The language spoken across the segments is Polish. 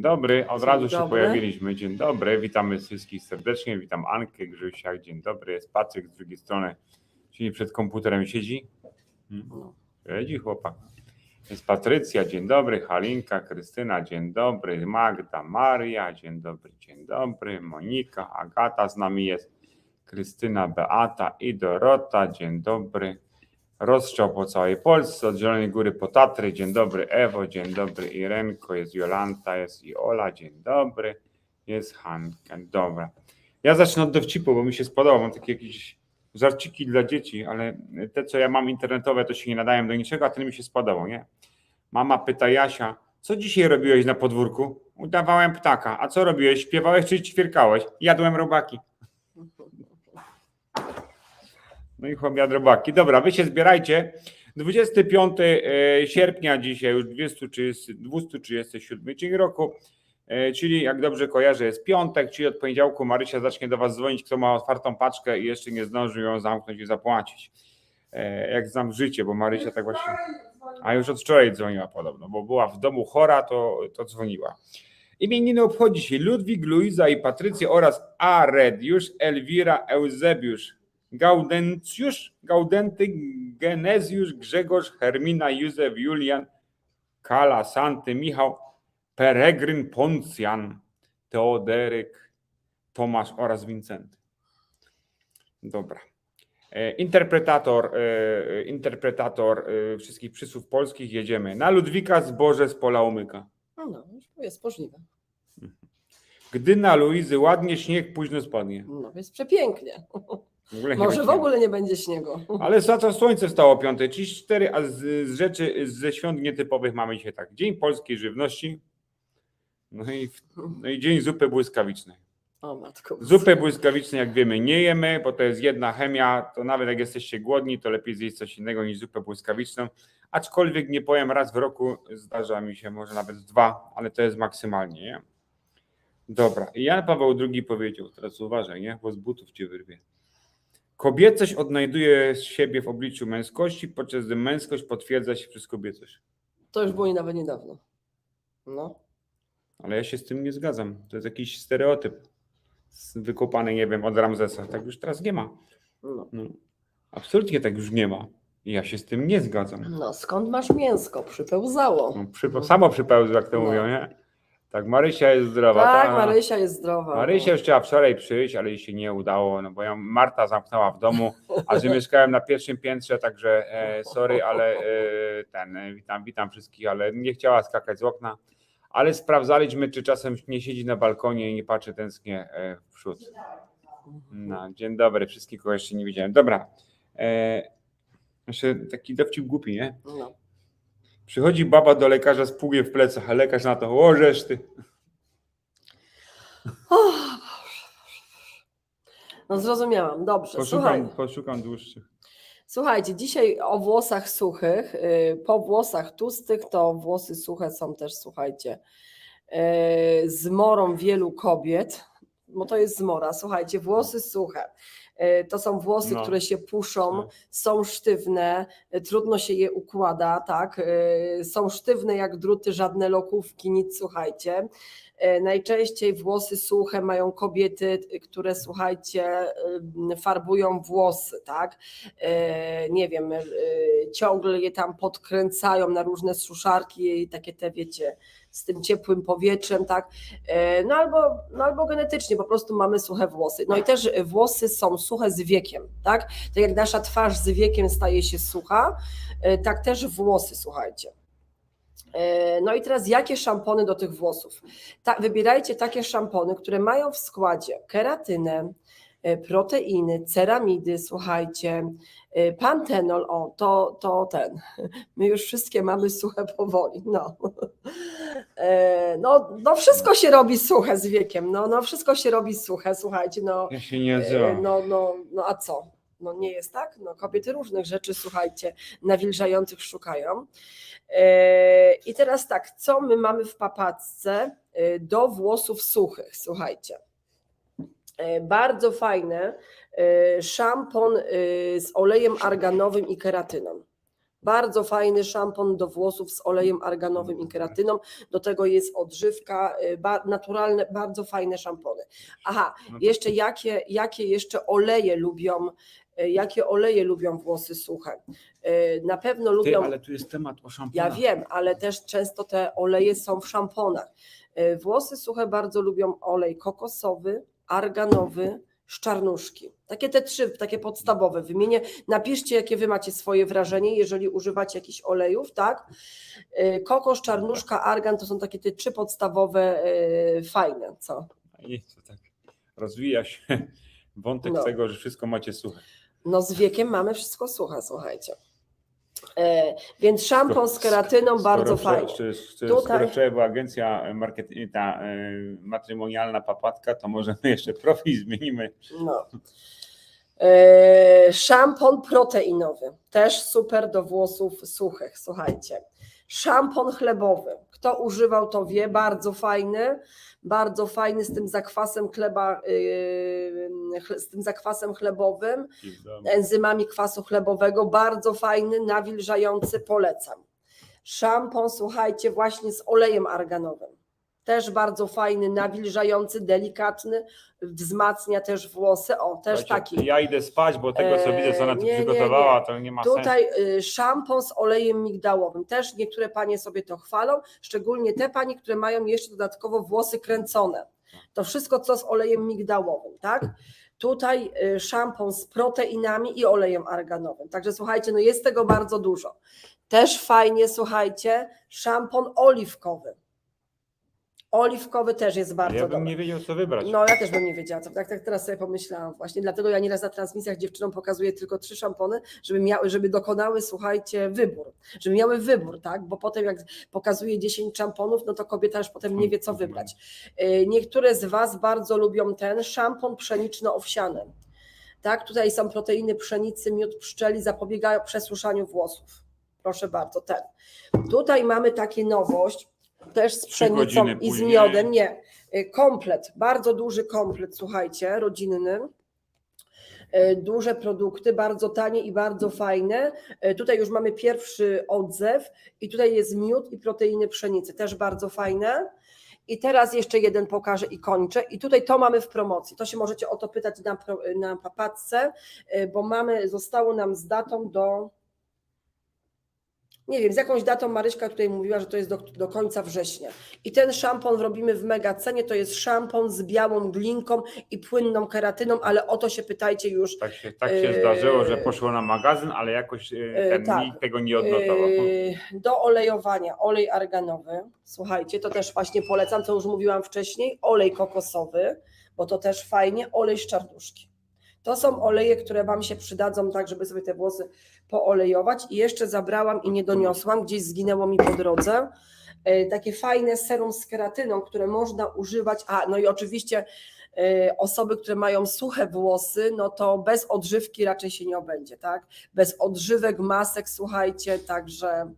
Dzień dobry. Od razu się dobry. pojawiliśmy. Dzień dobry. Witamy wszystkich serdecznie. Witam Ankę, Grzysia. Dzień dobry. Jest Patryk z drugiej strony. Czyli przed komputerem siedzi. Hmm. No. Siedzi chłopak. Jest Patrycja. Dzień dobry. Halinka, Krystyna. Dzień dobry. Magda, Maria. Dzień dobry. Dzień dobry. Monika, Agata z nami jest. Krystyna, Beata i Dorota. Dzień dobry. Rozstrzał po całej Polsce, od Zielonej Góry po Tatry. Dzień dobry Ewo, dzień dobry Irenko, jest Jolanta, jest i Ola, dzień dobry. Jest Hanka, dobra. Ja zacznę od dowcipu, bo mi się spodoba, mam takie jakieś żarciki dla dzieci, ale te, co ja mam internetowe, to się nie nadają do niczego, a ten mi się spodobał, nie? Mama pyta Jasia, co dzisiaj robiłeś na podwórku? Udawałem ptaka. A co robiłeś? Śpiewałeś czy ćwierkałeś? Jadłem robaki. No i jadł robaki. Dobra, wy się zbierajcie. 25 e, sierpnia dzisiaj, już 230, 237 dzień roku, e, czyli jak dobrze kojarzę jest piątek, czyli od poniedziałku Marysia zacznie do was dzwonić, kto ma otwartą paczkę i jeszcze nie zdążył ją zamknąć i zapłacić. E, Jak znam życie, bo Marysia tak właśnie... A już od wczoraj dzwoniła podobno, bo była w domu chora, to, to dzwoniła. Imieniny obchodzi się Ludwik, Luiza i Patrycja oraz Arediusz, Elwira, Eusebiusz, Gaudencjusz, Gaudenty, Genezjusz, Grzegorz, Hermina, Józef, Julian, Kala, Santy, Michał, Peregryn, Poncjan, Teoderyk, Tomasz oraz Wincenty. Dobra. E, Interpretator, e, interpretator e, wszystkich przysłów polskich jedziemy. Na Ludwika zboże z pola umyka. No, no, jest możliwe. Gdy na Luizy ładnie śnieg późno spadnie. No, jest przepięknie. W ogóle nie Może będzie w ogóle nie będzie śniegu. Ale za to słońce wstało piąte, 34, a z, z rzeczy, ze świąt nietypowych mamy dzisiaj tak. Dzień polskiej żywności, no i, no i dzień zupy błyskawicznej. O matko. Zupę błyskawicznej, jak wiemy, nie jemy, bo to jest jedna chemia, to nawet jak jesteście głodni, to lepiej zjeść coś innego niż zupę błyskawiczną. Aczkolwiek nie powiem raz w roku, zdarza mi się może nawet dwa, ale to jest maksymalnie, nie? Dobra, i Jan Paweł II powiedział, teraz uważaj, nie? Bo z butów cię wyrwie. Kobiecość odnajduje siebie w obliczu męskości, podczas gdy męskość potwierdza się przez kobiecość. To już było nie nawet niedawno. No. Ale ja się z tym nie zgadzam. To jest jakiś stereotyp wykopany, nie wiem, od Ramzesa. Tak już teraz nie ma. No. No, absolutnie tak już nie ma. I ja się z tym nie zgadzam. no, skąd masz mięsko? Przypełzało. No, samo przypełzł, jak to No. mówią, nie? Tak, Marysia jest zdrowa. tak, ta- Marysia jest zdrowa. Marysia już chciała wczoraj przyjść, ale jej się nie udało, no bo ją Marta zamknęła w domu, a że mieszkałem na pierwszym piętrze, także e, sorry, ale e, ten, e, witam, witam wszystkich, ale nie chciała skakać z okna, ale sprawdzaliśmy, czy czasem nie siedzi na balkonie i nie patrzy tęsknie e, w przód. No, dzień dobry, wszystkich, kogo jeszcze nie widziałem. Dobra, e, jeszcze taki dowcip głupi, nie? No. Przychodzi baba do lekarza z pługiem w plecach, a lekarz na to, o żeż ty. O, Boże, Boże, Boże. No zrozumiałam, dobrze. Słuchaj, Poszukam, poszukam dłuższych. słuchajcie, dzisiaj o włosach suchych. y, Po włosach tłustych to włosy suche są też, słuchajcie, y, zmorą wielu kobiet, bo to jest zmora. Słuchajcie, włosy suche. Y, To są włosy, No. które się puszą, No. są sztywne, y, trudno się je układa, tak? y, Są sztywne jak druty, żadne lokówki, nic, słuchajcie. Najczęściej włosy suche mają kobiety, które słuchajcie, farbują włosy, tak? Nie wiem, ciągle je tam podkręcają na różne suszarki, takie te wiecie, z tym ciepłym powietrzem, tak? Y, No albo, no albo genetycznie po prostu mamy suche włosy. No i też włosy są suche z wiekiem, tak? Tak jak nasza twarz z wiekiem staje się sucha, y, tak też włosy, słuchajcie. Y, No i teraz jakie szampony do tych włosów? Ta, wybierajcie takie szampony, które mają w składzie keratynę, proteiny, ceramidy, słuchajcie, y, pantenol, o, to, to ten. My już wszystkie mamy suche powoli, no. E, No, no wszystko się robi suche z wiekiem, no, no wszystko się robi suche, słuchajcie, no. Ja się nie E, odzywam. No, no, no a co? No nie jest tak? No kobiety różnych rzeczy, słuchajcie, nawilżających szukają. E, I teraz tak, co my mamy w papacce e, do włosów suchych? Słuchajcie. E, Bardzo fajne e, szampon e, z olejem arganowym i keratyną. Bardzo fajny szampon do włosów z olejem arganowym i keratyną. Do tego jest odżywka, ba, naturalne, bardzo fajne szampony. Aha, No jeszcze jakie, jakie jeszcze oleje lubią, jakie oleje lubią włosy suche? Na pewno Ty, lubią. ale tu jest temat o szamponach. Ja wiem, ale też często te oleje są w szamponach. Włosy suche bardzo lubią olej kokosowy, arganowy, szczarnuszki. Takie te trzy, takie podstawowe. Wymienię, napiszcie, jakie wy macie swoje wrażenie, jeżeli używacie jakichś olejów, tak? Y, Kokos, czarnuszka, argan to są takie te trzy podstawowe, y, fajne, co? To tak rozwija się wątek No. tego, że wszystko macie suche. No z wiekiem mamy wszystko suche, słuchajcie. E, więc szampon z keratyną bardzo Skoro fajnie. Czy, czy, Tutaj- Skoro wczoraj była agencja marketing, ta e, matrymonialna papatka, to możemy jeszcze profil zmienimy. No. E, Szampon proteinowy, też super do włosów suchych, słuchajcie. Szampon chlebowy, kto używał to wie, bardzo fajny, bardzo fajny z tym zakwasem chleba, chle- z tym zakwasem chlebowym, enzymami kwasu chlebowego, bardzo fajny, nawilżający, polecam. Szampon, słuchajcie, właśnie z olejem arganowym. Też bardzo fajny, nawilżający, delikatny, wzmacnia też włosy. O, też Słuchajcie, taki. Ja idę spać, bo tego co Eee, widzę, co ona tu nie, nie, przygotowała, nie. to nie ma sensu. Tutaj y, szampon z olejem migdałowym. Też niektóre panie sobie to chwalą, szczególnie te panie, które mają jeszcze dodatkowo włosy kręcone. To wszystko, co z olejem migdałowym, tak? Tutaj y, szampon z proteinami i olejem arganowym. Także słuchajcie, no jest tego bardzo dużo. Też fajnie, słuchajcie, szampon oliwkowy. Oliwkowy też jest bardzo Ja dobry. bym nie wiedział, co wybrać. No ja też bym nie wiedziała, co, tak, tak teraz sobie pomyślałam właśnie, dlatego ja nieraz na transmisjach dziewczynom pokazuję tylko trzy szampony, żeby, miały, żeby dokonały, słuchajcie, wybór, żeby miały wybór, tak, bo potem jak pokazuję 10 szamponów, no to kobieta już potem nie wie, co wybrać. Y, Niektóre z Was bardzo lubią ten szampon pszeniczno-owsiany, tak, tutaj są proteiny pszenicy, miód pszczeli, zapobiegają przesuszaniu włosów, proszę bardzo, ten. Tutaj mamy takie nowość, też z pszenicą i z miodem, nie, Y, komplet, bardzo duży komplet, słuchajcie, rodzinny. Y, Duże produkty, bardzo tanie i bardzo fajne. Y, Tutaj już mamy pierwszy odzew i tutaj jest miód i proteiny pszenicy, też bardzo fajne. I teraz jeszcze jeden pokażę i kończę. I tutaj to mamy w promocji. To się możecie o to pytać na, na papatce, bo mamy, zostało nam z datą do. Nie wiem, z jakąś datą Maryśka tutaj mówiła, że to jest do, do końca września. I ten szampon robimy w mega cenie. To jest szampon z białą glinką i płynną keratyną, ale o to się pytajcie już. Tak się, tak się Eee, zdarzyło, że poszło na magazyn, ale jakoś e, ten tak. nikt tego nie odnotował. Yy, Do olejowania olej arganowy. Słuchajcie, to też właśnie polecam, co już mówiłam wcześniej. Olej kokosowy, bo to też fajnie. Olej z czarnuszki. To są oleje, które Wam się przydadzą, tak, żeby sobie te włosy poolejować. I jeszcze zabrałam i nie doniosłam, gdzieś zginęło mi po drodze. Yy, Takie fajne serum z keratyną, które można używać. A, no i oczywiście yy, osoby, które mają suche włosy, no to bez odżywki raczej się nie obędzie, tak? Bez odżywek, masek, słuchajcie, także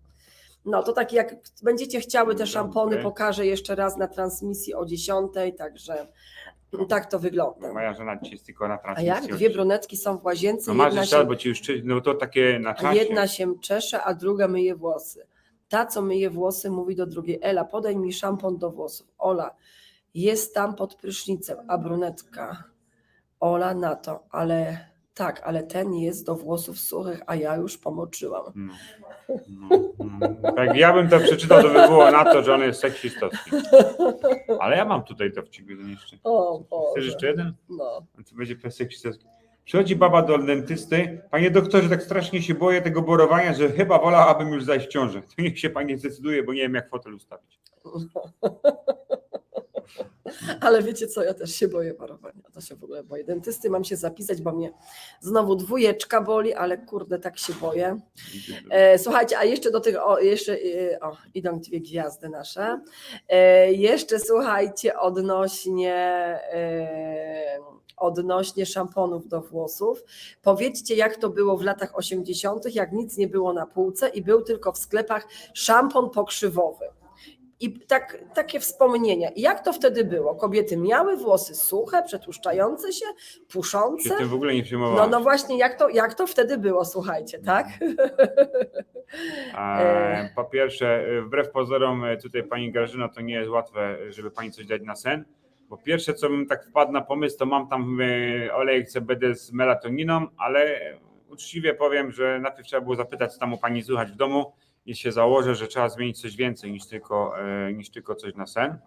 no to tak jak będziecie chciały te szampony, pokażę jeszcze raz na transmisji o 10, także tak to wygląda. Moja żona dzisiaj jest tylko na A transmisji. jak? Dwie brunetki są w łazience, No masz jedna jeszcze, się, bo ci już czy- no to takie na a czasie. jedna się czesze, a druga myje włosy. Ta, co myje włosy, mówi do drugiej, Ela, podaj mi szampon do włosów. Ola, jest tam pod prysznicem, a brunetka, Ola na to, ale tak, ale ten jest do włosów suchych, a ja już pomoczyłam. No. No, no. Tak, ja bym to przeczytał, to by było na to, że on jest seksistowski. Ale ja mam tutaj to w ciebie jeszcze. O Chcesz jeszcze jeden? no. To będzie seksistowski. Przychodzi baba do dentysty. Panie doktorze, tak strasznie się boję tego borowania, że chyba wolałabym już zajść w ciążę. To niech się pani zdecyduje, bo nie wiem jak fotel ustawić. Ale wiecie co, ja też się boję parowania. To się w ogóle boję. Dentysty mam się zapisać, bo mnie znowu dwójeczka boli, ale kurde, tak się boję. E, słuchajcie, a jeszcze do tych, o, jeszcze, e, o, idą dwie gwiazdy nasze. E, jeszcze słuchajcie, odnośnie, e, odnośnie szamponów do włosów. Powiedzcie, jak to było w latach 80., jak nic nie było na półce i był tylko w sklepach szampon pokrzywowy. I tak, takie wspomnienia. I jak to wtedy było? Kobiety miały włosy suche, przetłuszczające się, Się puszące. tym w ogóle nie No, przejmowałem. no właśnie, jak to, jak to wtedy było, słuchajcie, tak? E, Po pierwsze, wbrew pozorom, tutaj pani Grażyna, to nie jest łatwe, żeby pani coś dać na sen. Bo pierwsze, co bym tak wpadł na pomysł, to mam tam e, olejek CBD z melatoniną, ale uczciwie powiem, że najpierw trzeba było zapytać, co tam u pani słychać w domu i się założę, że trzeba zmienić coś więcej niż tylko, e, niż tylko coś na sen.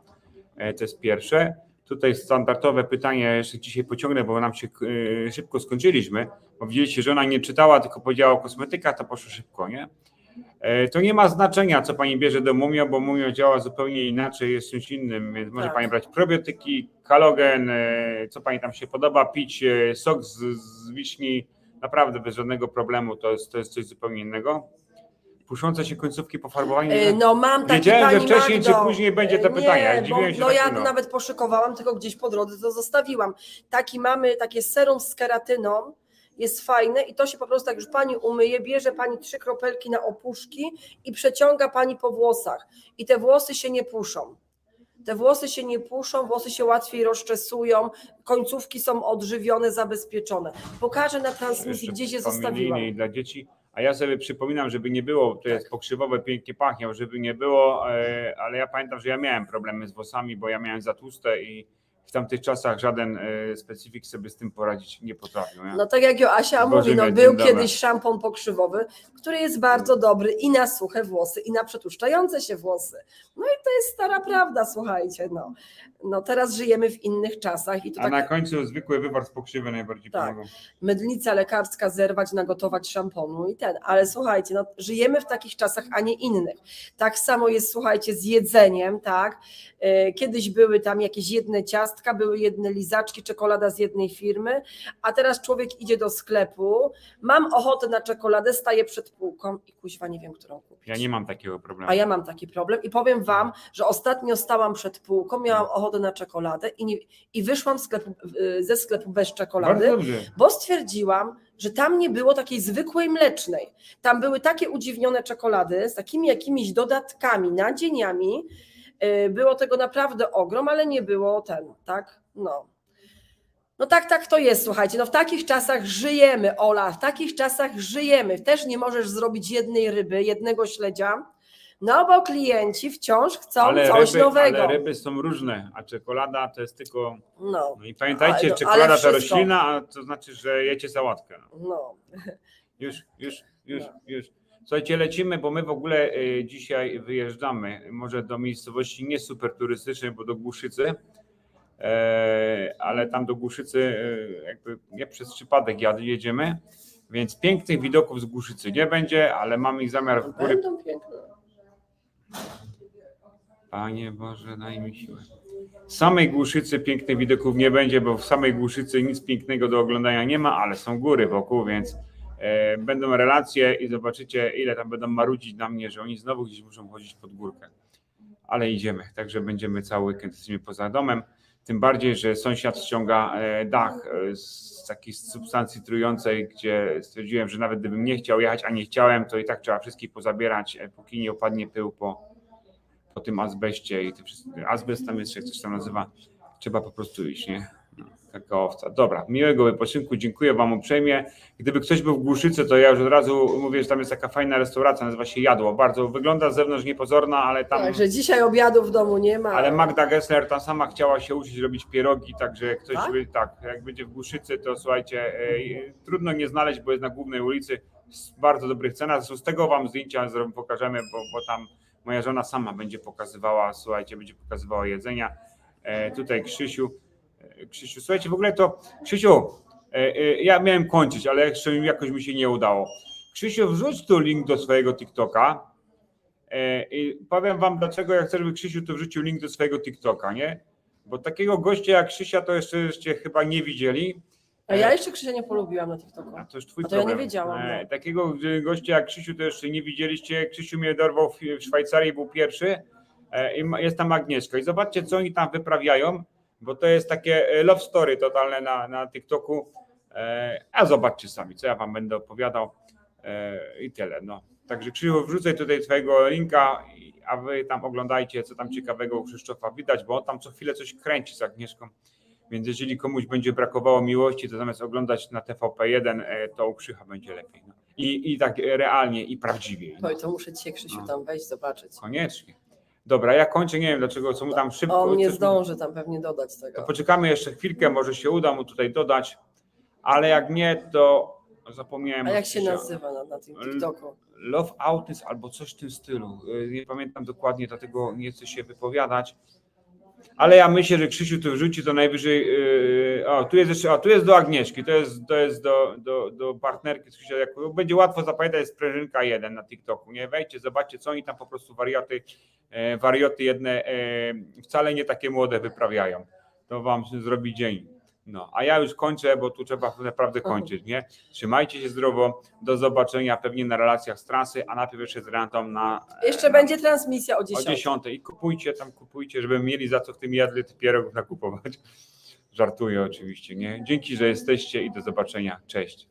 E, To jest pierwsze. Tutaj standardowe pytanie jeszcze dzisiaj pociągnę, bo nam się e, szybko skończyliśmy. Bo widzieliście, że ona nie czytała, tylko powiedziała kosmetyka, to poszło szybko, nie? To nie ma znaczenia, co pani bierze do mumio, bo mumio działa zupełnie inaczej, jest czymś innym, więc może Tak. pani brać probiotyki, kalogen, co pani tam się podoba, pić sok z, z wiśni, naprawdę bez żadnego problemu, to jest, to jest coś zupełnie innego. Puszące się końcówki po farbowaniu. E, No mam taki Wiedziałem, że wcześniej Magdo. czy później będzie to E, pytanie, Nie, jak bo, się no ja no. nawet poszykowałam, tylko gdzieś po drodze to zostawiłam. Taki mamy, takie serum z keratyną, jest fajne i to się po prostu tak już pani umyje, bierze pani trzy kropelki na opuszki i przeciąga pani po włosach i te włosy się nie puszą. Te włosy się nie puszą, włosy się łatwiej rozczesują, końcówki są odżywione, zabezpieczone. Pokażę na transmisji, je familijnie zostawiłam. dla dzieci. A ja sobie przypominam, żeby nie było, to jest pokrzywowe, pięknie pachniał, żeby nie było, e, ale ja pamiętam, że ja miałem problemy z włosami, bo ja miałem za tłuste i w tamtych czasach żaden e, specyfik sobie z tym poradzić nie potrafił. Nie? No tak jak Joasia mówi, no był kiedyś szampon pokrzywowy, który jest bardzo dobry i na suche włosy, i na przetłuszczające się włosy. No i to jest stara prawda, słuchajcie, no. No teraz żyjemy w innych czasach i to A na tak końcu zwykły wywar z pokrzywy najbardziej Tak. pomogą. mydlica lekarska zerwać, nagotować szamponu i ten, ale słuchajcie, no żyjemy w takich czasach, a nie innych. Tak samo jest, słuchajcie, z jedzeniem, tak. E, Kiedyś były tam jakieś jedne ciastka, były jedne lizaczki, czekolada z jednej firmy, a teraz człowiek idzie do sklepu, mam ochotę na czekoladę, staję przed półką i kuźwa nie wiem, którą kupić. Ja nie mam takiego problemu. A ja mam taki problem i powiem Wam, że ostatnio stałam przed półką, miałam ochotę na czekoladę i, nie, i wyszłam sklepu, ze sklepu bez czekolady, bo stwierdziłam, że tam nie było takiej zwykłej mlecznej. Tam były takie udziwnione czekolady z takimi jakimiś dodatkami, nadzieniami. Y, Było tego naprawdę ogrom, ale nie było ten, tak? No. No tak, tak to jest, słuchajcie. No w takich czasach żyjemy, Ola, w takich czasach żyjemy. Też nie możesz zrobić jednej ryby, jednego śledzia, no bo klienci wciąż chcą Ale coś ryby, nowego. ale ryby są różne, a czekolada to jest tylko. No, No i pamiętajcie, Ale- ale czekolada to wszystko. roślina, a to znaczy, że jecie sałatkę. No. no. Już, już, już, już. Słuchajcie, lecimy, bo my w ogóle y, dzisiaj wyjeżdżamy, może do miejscowości nie super turystycznej, bo do Głuszycy, e, ale tam do Głuszycy e, jakby nie przez przypadek jedziemy, więc pięknych widoków z Głuszycy nie będzie, ale mamy ich zamiar w góry. Będą piękne. Panie Boże, daj mi siłę. Samej Głuszycy pięknych widoków nie będzie, bo w samej Głuszycy nic pięknego do oglądania nie ma, ale są góry wokół, więc e, będą relacje i zobaczycie, ile tam będą marudzić na mnie, że oni znowu gdzieś muszą chodzić pod górkę. Ale idziemy, także będziemy cały weekend jesteśmy poza domem. Tym bardziej, że sąsiad ściąga e, dach e, z takiej substancji trującej, gdzie stwierdziłem, że nawet gdybym nie chciał jechać, a nie chciałem, to i tak trzeba wszystkich pozabierać, e, póki nie opadnie pył po, po tym azbeście i wszystkim. Azbest tam jest, jak coś tam nazywa. Trzeba po prostu iść, nie? No, taka owca. Dobra, miłego wypoczynku, dziękuję Wam uprzejmie. Gdyby ktoś był w Głuszycy, to ja już od razu mówię, że tam jest taka fajna restauracja, nazywa się Jadło. Bardzo wygląda z zewnątrz niepozorna, ale tam... Także dzisiaj obiadu w domu nie ma. Ale Magda Gessler tam sama chciała się uczyć robić pierogi, także jak ktoś Tak? by, tak, jak będzie w Głuszycy, to słuchajcie, e, trudno nie znaleźć, bo jest na głównej ulicy, w bardzo dobrych cenach. Zresztą z tego wam zdjęcia pokażemy, bo, bo tam moja żona sama będzie pokazywała, słuchajcie, będzie pokazywała jedzenia. E, tutaj Krzysiu, Krzysiu, słuchajcie, w ogóle to, Krzysiu, e, e, ja miałem kończyć, ale jeszcze jakoś mi się nie udało. Krzysiu, wrzuć tu link do swojego TikToka. E, I powiem wam, dlaczego ja chcę, żeby Krzysiu tu wrzucił link do swojego TikToka, nie? Bo takiego gościa jak Krzysia to jeszcze, jeszcze chyba nie widzieli. A ja jeszcze Krzysia nie polubiłam na TikToku. A to już twój A to ja nie wiedziałam, no. Takiego gościa jak Krzysiu to jeszcze nie widzieliście. Krzysiu mnie dorwał w, Szwajcarii, był pierwszy. I jest tam Agnieszka. I zobaczcie, co oni tam wyprawiają, bo to jest takie e, love story totalne na, na TikToku. E, A zobaczcie sami, co ja wam będę opowiadał. E, I tyle. No. Także Krzysztof, wrzucaj tutaj twojego linka, i- a wy tam oglądajcie, co tam ciekawego u Krzysztofa widać, bo on tam co chwilę coś kręci z Agnieszką. Więc jeżeli komuś będzie brakowało miłości, to zamiast oglądać na TVP1, e, to u Krzycha będzie lepiej. No. I, I tak realnie i prawdziwie. No. Oj, to muszę dzisiaj Krzysiu No. tam wejść, zobaczyć. Koniecznie. Dobra, ja kończę, nie wiem dlaczego, co mu tam szybko. On nie coś mu- zdąży tam pewnie dodać To tego. poczekamy jeszcze chwilkę, może się uda mu tutaj dodać, ale jak nie, to zapomniałem. A jak się nazywa na, na tym TikToku? Love Autism albo coś w tym stylu. Y, Nie pamiętam dokładnie, dlatego nie chcę się wypowiadać. Ale ja myślę, że Krzysiu to wrzuci to najwyżej. Yy, o, tu jest jeszcze, o, tu jest do Agnieszki, to jest, to jest do, do, do partnerki. z Krzysia. Będzie łatwo zapamiętać, jest sprężynka 1 na TikToku. Nie wejdźcie, zobaczcie, co oni tam po prostu warioty, e, warioty jedne e, wcale nie takie młode wyprawiają. To wam zrobi dzień. No, a ja już kończę, bo tu trzeba naprawdę kończyć, nie? Trzymajcie się zdrowo, do zobaczenia pewnie na relacjach z trasy, a najpierw jeszcze z Rantą na... Jeszcze na, będzie transmisja o o 10. 10 i kupujcie tam, kupujcie, żeby mieli za co w tym jadle tych pierogów nakupować. Żartuję oczywiście, nie? Dzięki, że jesteście i do zobaczenia. Cześć.